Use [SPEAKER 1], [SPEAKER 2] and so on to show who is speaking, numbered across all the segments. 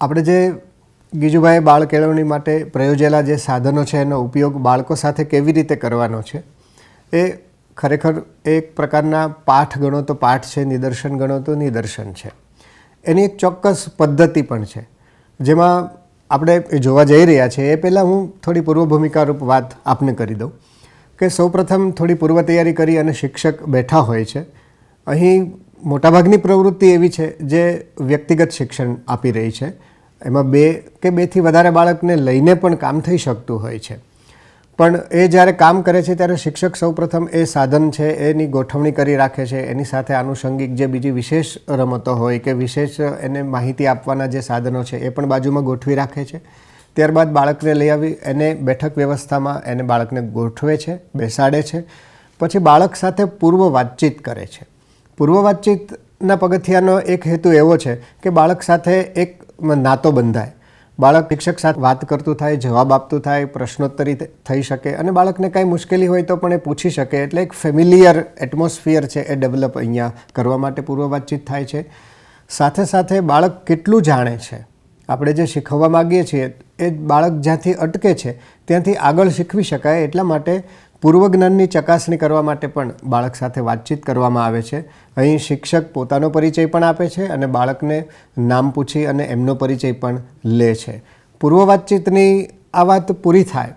[SPEAKER 1] આપણે જે ગીજુભાઈ બાળ કેળવણી માટે પ્રયોજેલા જે સાધનો છે એનો ઉપયોગ બાળકો સાથે કેવી રીતે કરવાનો છે, એ ખરેખર એક પ્રકારના પાઠ ગણો તો પાઠ છે, નિદર્શન ગણો તો નિદર્શન છે. એની એક ચોક્કસ પદ્ધતિ પણ છે. જેમાં આપણે જોવા જઈ રહ્યા છીએ, એ પહેલાં હું થોડી પૂર્વ ભૂમિકારૂપ વાત આપને કરી દઉં કે સૌપ્રથમ થોડી પૂર્વ તૈયારી કરી અને શિક્ષક બેઠા હોય છે. અહીં મોટાભાગની પ્રવૃત્તિ એવી છે જે વ્યક્તિગત શિક્ષણ આપી રહી છે. એમાં બે કે બેથી વધારે બાળકને લઈને પણ કામ થઈ શકતું હોય છે. પણ એ જ્યારે કામ કરે છે ત્યારે શિક્ષક સૌપ્રથમ એ સાધન છે, એની ગોઠવણી કરી રાખે છે, એની સાથે આનુષંગિક જે બીજી વિશેષ રમતો હોય કે વિશેષ એને માહિતી આપવાના જે સાધનો છે એ પણ બાજુમાં ગોઠવી રાખે છે. ત્યારબાદ બાળકને લઈ આવી, એને બેઠક વ્યવસ્થામાં એને બાળકને ગોઠવે છે, બેસાડે છે. પછી બાળક સાથે પૂર્વ વાતચીત કરે છે. પૂર્વ વાતચીતના પગથિયાનો એક હેતુ એવો છે કે બાળક સાથે એક નાતો બંધાય. બાળક શિક્ષક સાથે વાત કરતું થાય, જવાબ આપતું થાય, પ્રશ્નોત્તરી થઈ શકે અને બાળકને કાંઈ મુશ્કેલી હોય તો પણ એ પૂછી શકે. એટલે એક ફેમિલિયર એટમોસ્ફિયર છે એ ડેવલપ અહીંયા કરવા માટે પૂર્વ વાતચીત થાય છે. સાથે સાથે બાળક કેટલું જાણે છે? આપણે જે શીખવવા માગીએ છીએ, એ બાળક જ્યાંથી અટકે છે, ત્યાંથી આગળ શીખવી શકાય એટલા માટે પૂર્વ જ્ઞાનની ચકાસણી કરવા માટે પણ બાળક સાથે વાતચીત કરવામાં આવે છે. અહીં શિક્ષક પોતાનો પરિચય પણ આપે છે અને બાળકને નામ પૂછી અને એમનો પરિચય પણ લે છે. પૂર્વ વાતચીતની આ વાત પૂરી થાય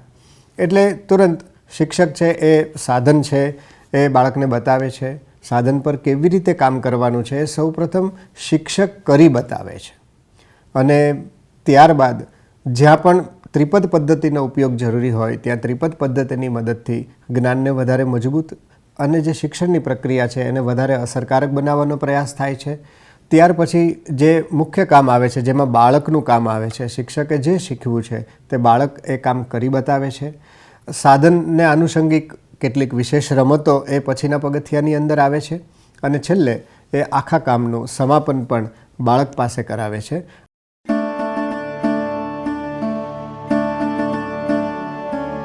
[SPEAKER 1] એટલે તુરંત શિક્ષક છે એ સાધન છે, એ બાળકને બતાવે છે. સાધન પર કેવી રીતે કામ કરવાનું છે સૌપ્રથમ શિક્ષક કરી બતાવે છે. અને ત્યારબાદ જ્યાં પણ ત્રિપદ પદ્ધતિનો ઉપયોગ જરૂરી હોય, ત્યાં ત્રિપદ પદ્ધતિની મદદથી જ્ઞાનને વધારે મજબૂત અને જે શિક્ષણની પ્રક્રિયા છે એને વધારે અસરકારક બનાવવાનો પ્રયાસ થાય છે. ત્યાર પછી જે મુખ્ય કામ આવે છે, જેમાં બાળકનું કામ આવે છે, શિક્ષકે જે શીખવું છે તે બાળક એ કામ કરી બતાવે છે. સાધનને આનુષંગિક કેટલીક વિશેષ રમતો એ પછીના પગથિયાની અંદર આવે છે અને છેલ્લે એ આખા કામનું સમાપન પણ બાળક પાસે કરાવે છે.